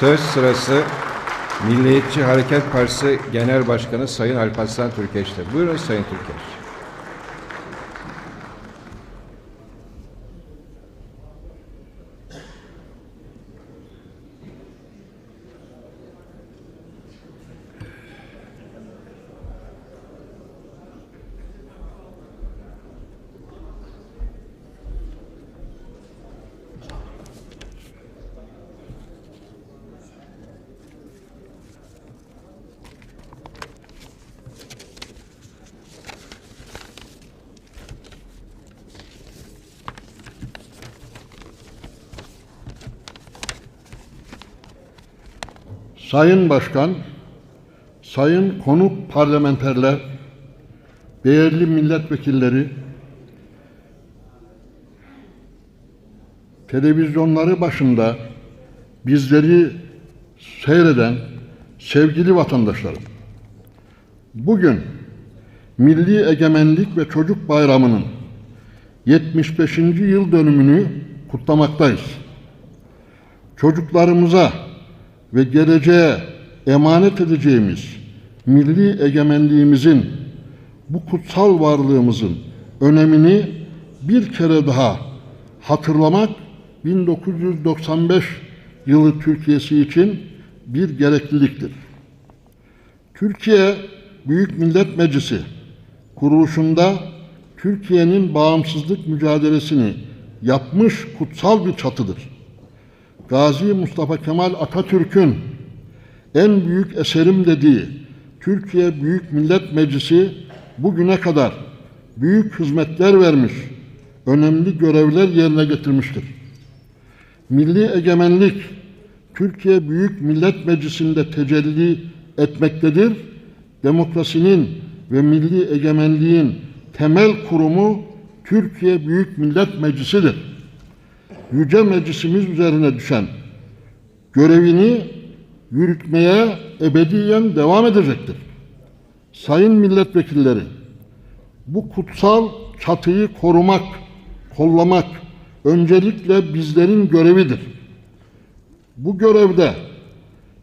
Söz sırası Milliyetçi Hareket Partisi Genel Başkanı Sayın Alparslan Türkeş'te. Buyurun Sayın Türkeş. Sayın Başkan, sayın konuk parlamenterler, değerli milletvekilleri, televizyonları başında bizleri seyreden sevgili vatandaşlarım. Bugün Milli Egemenlik ve Çocuk Bayramı'nın 75. yıl dönümünü kutlamaktayız. Çocuklarımıza ve geleceğe emanet edeceğimiz milli egemenliğimizin, bu kutsal varlığımızın önemini bir kere daha hatırlamak 1995 yılı Türkiye'si için bir gerekliliktir. Türkiye Büyük Millet Meclisi kuruluşunda Türkiye'nin bağımsızlık mücadelesini yapmış kutsal bir çatıdır. Gazi Mustafa Kemal Atatürk'ün en büyük eserim dediği Türkiye Büyük Millet Meclisi bugüne kadar büyük hizmetler vermiş, önemli görevler yerine getirmiştir. Milli egemenlik Türkiye Büyük Millet Meclisi'nde tecelli etmektedir. Demokrasinin ve milli egemenliğin temel kurumu Türkiye Büyük Millet Meclisi'dir. Yüce Meclisimiz üzerine düşen görevini yürütmeye ebediyen devam edecektir. Sayın milletvekilleri, bu kutsal çatıyı korumak, kollamak öncelikle bizlerin görevidir. Bu görevde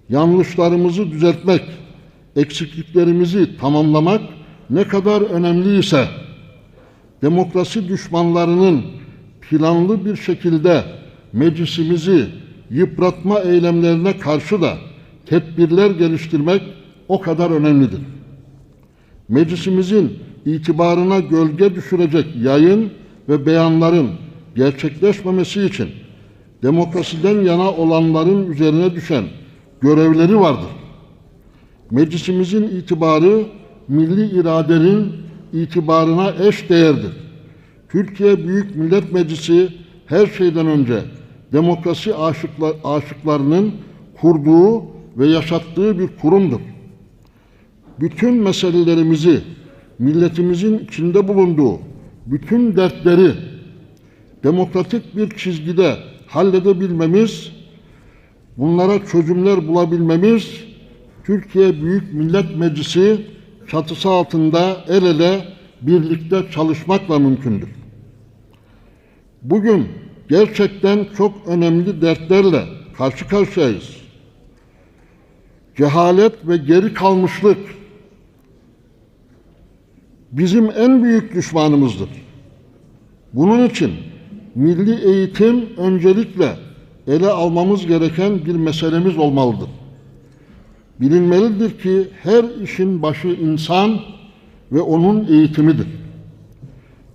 yanlışlarımızı düzeltmek, eksikliklerimizi tamamlamak ne kadar önemliyse demokrasi düşmanlarının planlı bir şekilde meclisimizi yıpratma eylemlerine karşı da tedbirler geliştirmek o kadar önemlidir. Meclisimizin itibarına gölge düşürecek yayın ve beyanların gerçekleşmemesi için demokrasiden yana olanların üzerine düşen görevleri vardır. Meclisimizin itibarı milli iradenin itibarına eş değerdir. Türkiye Büyük Millet Meclisi her şeyden önce demokrasi aşıklar, aşıklarının kurduğu ve yaşattığı bir kurumdur. Bütün meselelerimizi milletimizin içinde bulunduğu bütün dertleri demokratik bir çizgide halledebilmemiz, bunlara çözümler bulabilmemiz Türkiye Büyük Millet Meclisi çatısı altında el ele birlikte çalışmakla mümkündür. Bugün gerçekten çok önemli dertlerle karşı karşıyayız. Cehalet ve geri kalmışlık bizim en büyük düşmanımızdır. Bunun için milli eğitim öncelikle ele almamız gereken bir meselemiz olmalıdır. Bilinmelidir ki her işin başı insan ve onun eğitimidir.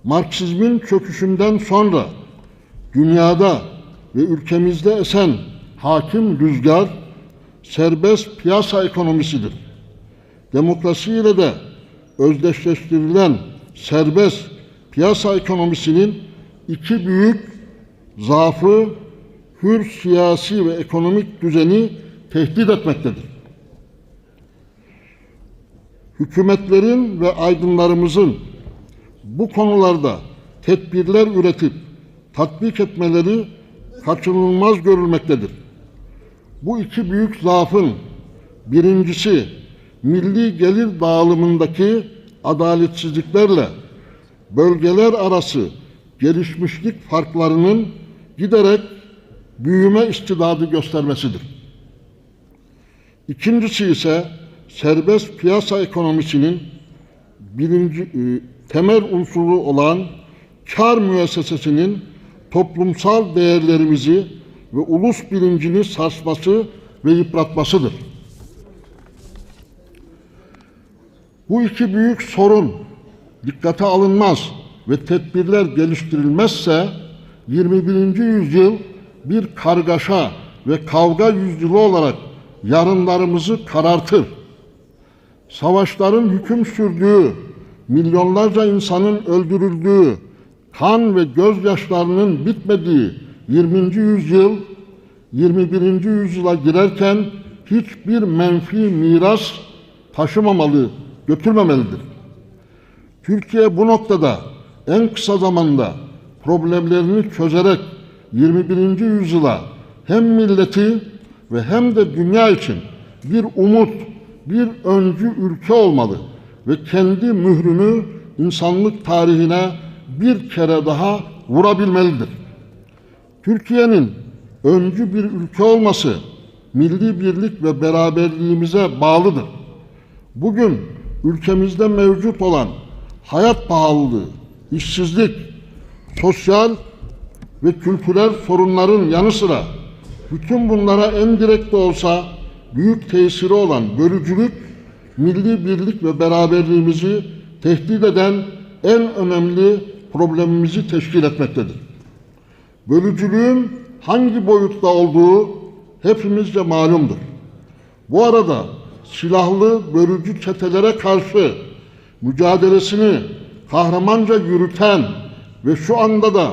Marksizmin çöküşünden sonra dünyada ve ülkemizde esen hakim rüzgar serbest piyasa ekonomisidir. Demokrasiyle de özdeşleştirilen serbest piyasa ekonomisinin iki büyük zaafı hür siyasi ve ekonomik düzeni tehdit etmektedir. Hükümetlerin ve aydınlarımızın bu konularda tedbirler üretip tatbik etmeleri kaçınılmaz görülmektedir. Bu iki büyük zaafın birincisi milli gelir dağılımındaki adaletsizliklerle bölgeler arası gelişmişlik farklarının giderek büyüme istidadı göstermesidir. İkincisi ise serbest piyasa ekonomisinin birinci e, temel unsuru olan kar müessesesinin toplumsal değerlerimizi ve ulus bilincini sarsması ve yıpratmasıdır. Bu iki büyük sorun dikkate alınmaz ve tedbirler geliştirilmezse 21. yüzyıl bir kargaşa ve kavga yüzyılı olarak yarınlarımızı karartır. Savaşların hüküm sürdüğü, milyonlarca insanın öldürüldüğü, kan ve gözyaşlarının bitmediği 20. yüzyıl 21. yüzyıla girerken hiçbir menfi miras taşımamalı, götürmemelidir. Türkiye bu noktada en kısa zamanda problemlerini çözerek 21. yüzyıla hem milleti ve hem de dünya için bir umut, bir öncü ülke olmalı ve kendi mührünü insanlık tarihine bir kere daha vurabilmelidir. Türkiye'nin öncü bir ülke olması milli birlik ve beraberliğimize bağlıdır. Bugün ülkemizde mevcut olan hayat pahalılığı, işsizlik, sosyal ve kültürel sorunların yanı sıra bütün bunlara en direkt de olsa büyük tesiri olan bölücülük, milli birlik ve beraberliğimizi tehdit eden en önemli problemimizi teşkil etmektedir. Bölücülüğün hangi boyutta olduğu hepimizce malumdur. Bu arada silahlı bölücü çetelere karşı mücadelesini kahramanca yürüten ve şu anda da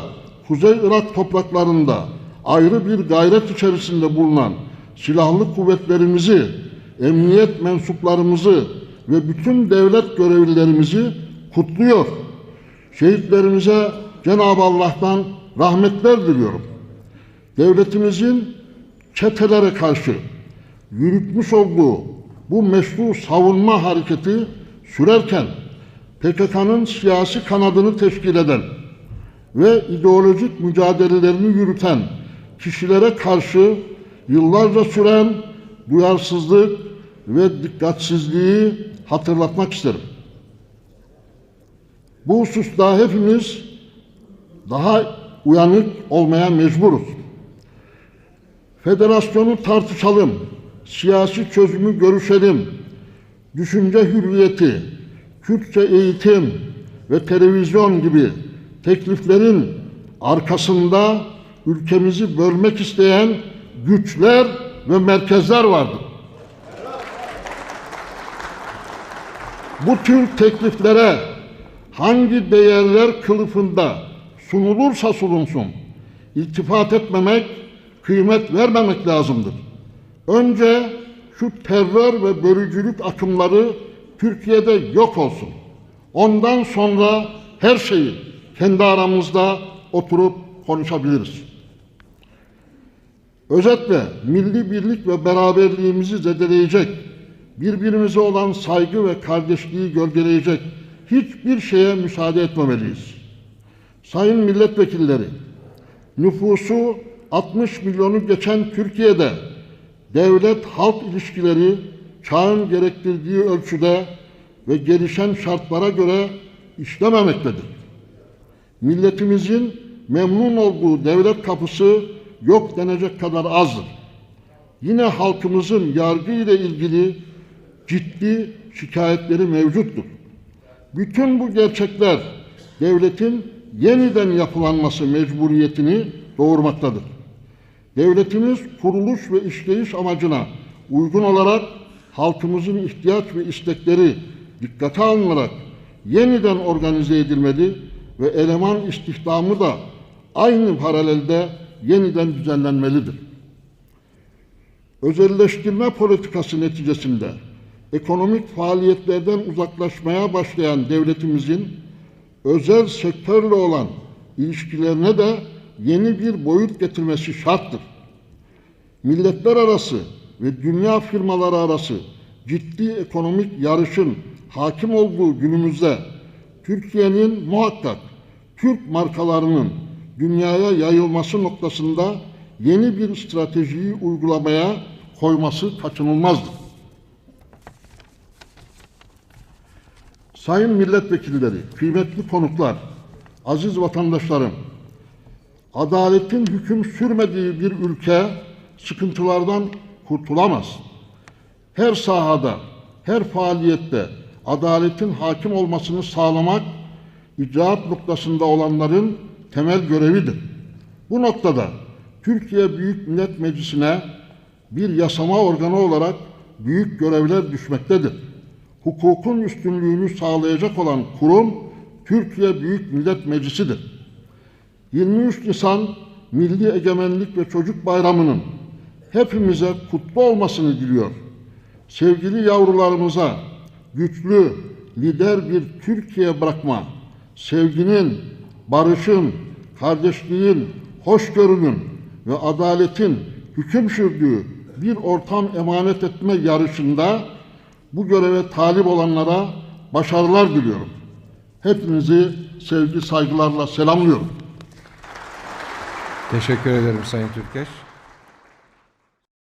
Kuzey Irak topraklarında ayrı bir gayret içerisinde bulunan silahlı kuvvetlerimizi, emniyet mensuplarımızı ve bütün devlet görevlilerimizi kutluyor. Şehitlerimize Cenab-ı Allah'tan rahmetler diliyorum. Devletimizin çetelere karşı yürütmüş olduğu bu meşru savunma hareketi sürerken PKK'nın siyasi kanadını teşkil eden ve ideolojik mücadelelerini yürüten kişilere karşı yıllarca süren duyarsızlık ve dikkatsizliği hatırlatmak isterim. Bu hususta hepimiz daha uyanık olmaya mecburuz. Federasyonu tartışalım, siyasi çözümü görüşelim, düşünce hürriyeti, Kürtçe eğitim ve televizyon gibi tekliflerin arkasında ülkemizi bölmek isteyen güçler ve merkezler vardır. Bu tür tekliflere hangi değerler kılıfında sunulursa sunulsun iltifat etmemek, kıymet vermemek lazımdır. Önce şu terör ve bölücülük akımları Türkiye'de yok olsun. Ondan sonra her şeyi kendi aramızda oturup konuşabiliriz. Özetle milli birlik ve beraberliğimizi zedeleyecek, birbirimize olan saygı ve kardeşliği gölgeleyecek hiçbir şeye müsaade etmemeliyiz. Sayın milletvekilleri, nüfusu 60 milyonu geçen Türkiye'de devlet-halk ilişkileri çağın gerektirdiği ölçüde ve gelişen şartlara göre işlememektedir. Milletimizin memnun olduğu devlet kapısı yok denecek kadar azdır. Yine halkımızın yargı ile ilgili ciddi şikayetleri mevcuttur. Bütün bu gerçekler devletin yeniden yapılanması mecburiyetini doğurmaktadır. Devletimiz kuruluş ve işleyiş amacına uygun olarak halkımızın ihtiyaç ve istekleri dikkate alınarak yeniden organize edilmeli ve eleman istihdamı da aynı paralelde yeniden düzenlenmelidir. Özelleştirme politikası neticesinde ekonomik faaliyetlerden uzaklaşmaya başlayan devletimizin özel sektörle olan ilişkilerine de yeni bir boyut getirmesi şarttır. Milletler arası ve dünya firmaları arası ciddi ekonomik yarışın hakim olduğu günümüzde Türkiye'nin muhakkak Türk markalarının dünyaya yayılması noktasında yeni bir stratejiyi uygulamaya koyması kaçınılmazdır. Sayın milletvekilleri, kıymetli konuklar, aziz vatandaşlarım, adaletin hüküm sürmediği bir ülke sıkıntılardan kurtulamaz. Her sahada, her faaliyette adaletin hakim olmasını sağlamak, icraat noktasında olanların temel görevidir. Bu noktada Türkiye Büyük Millet Meclisi'ne bir yasama organı olarak büyük görevler düşmektedir. Hukukun üstünlüğünü sağlayacak olan kurum Türkiye Büyük Millet Meclisi'dir. 23 Nisan Milli Egemenlik ve Çocuk Bayramı'nın hepimize kutlu olmasını diliyor. Sevgili yavrularımıza güçlü, lider bir Türkiye bırakma, sevginin, barışın, kardeşliğin, hoşgörünün ve adaletin hüküm sürdüğü bir ortam emanet etme yarışında bu göreve talip olanlara başarılar diliyorum. Hepinizi sevgi saygılarla selamlıyorum. Teşekkür ederim Sayın Türkeş.